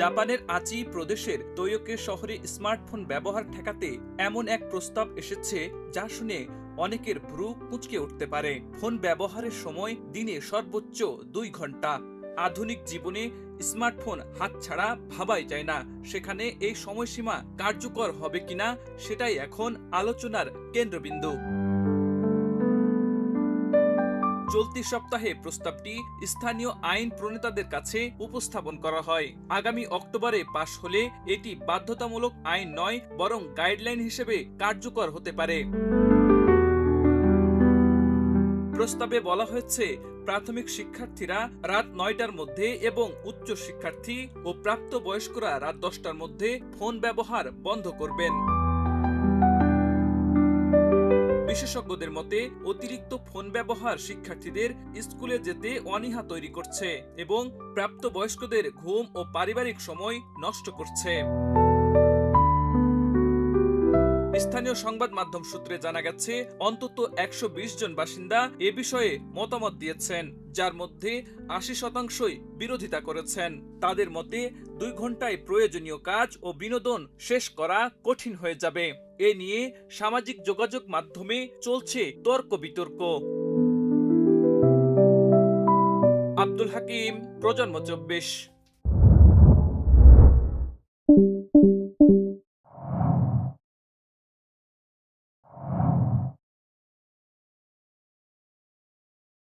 জাপানের আচি প্রদেশের তৈয়কে শহরে স্মার্টফোন ব্যবহার ঠেকাতে এমন এক প্রস্তাব এসেছে যা শুনে অনেকের ভ্রু কুঁচকে উঠতে পারে। ফোন ব্যবহারের সময় দিনে সর্বোচ্চ দুই ঘণ্টা। আধুনিক জীবনে স্মার্টফোন হাতছাড়া ভাবাই যায় না। সেখানে এই সময়সীমা কার্যকর হবে কিনা সেটাই এখন আলোচনার কেন্দ্রবিন্দু। চলতি সপ্তাহে প্রস্তাবটি স্থানীয় আইন প্রণেতাদের কাছে উপস্থাপন করা হয়। আগামী অক্টোবরে পাশ হলে এটি বাধ্যতামূলক আইন নয়, বরং গাইডলাইন হিসেবে কার্যকর হতে পারে। প্রস্তাবে বলা হয়েছে, প্রাথমিক শিক্ষার্থীরা রাত নয়টার মধ্যে এবং উচ্চ শিক্ষার্থী ও প্রাপ্তবয়স্করা রাত দশটার মধ্যে ফোন ব্যবহার বন্ধ করবেন। বিশেষজ্ঞদের মতে, অতিরিক্ত ফোন ব্যবহার শিক্ষার্থীদের স্কুলে যেতে অনীহা তৈরি করছে এবং প্রাপ্তবয়স্কদের ঘুম ও পারিবারিক সময় নষ্ট করছে। স্থানীয় সংবাদ মাধ্যম সূত্রে জানা গেছে, অন্তত একশো বিশ জন বাসিন্দা এ বিষয়ে মতামত দিয়েছেন, যার মধ্যে আশি শতাংশই বিরোধিতা করেছেন। তাদের মতে, দুই ঘন্টায় প্রয়োজনীয় কাজ ও বিনোদন শেষ করা কঠিন হয়ে যাবে। এ নিয়ে সামাজিক যোগাযোগ মাধ্যমে চলছে তর্ক বিতর্ক। আব্দুল হাকিম, প্রজন্ম চব্বিশ।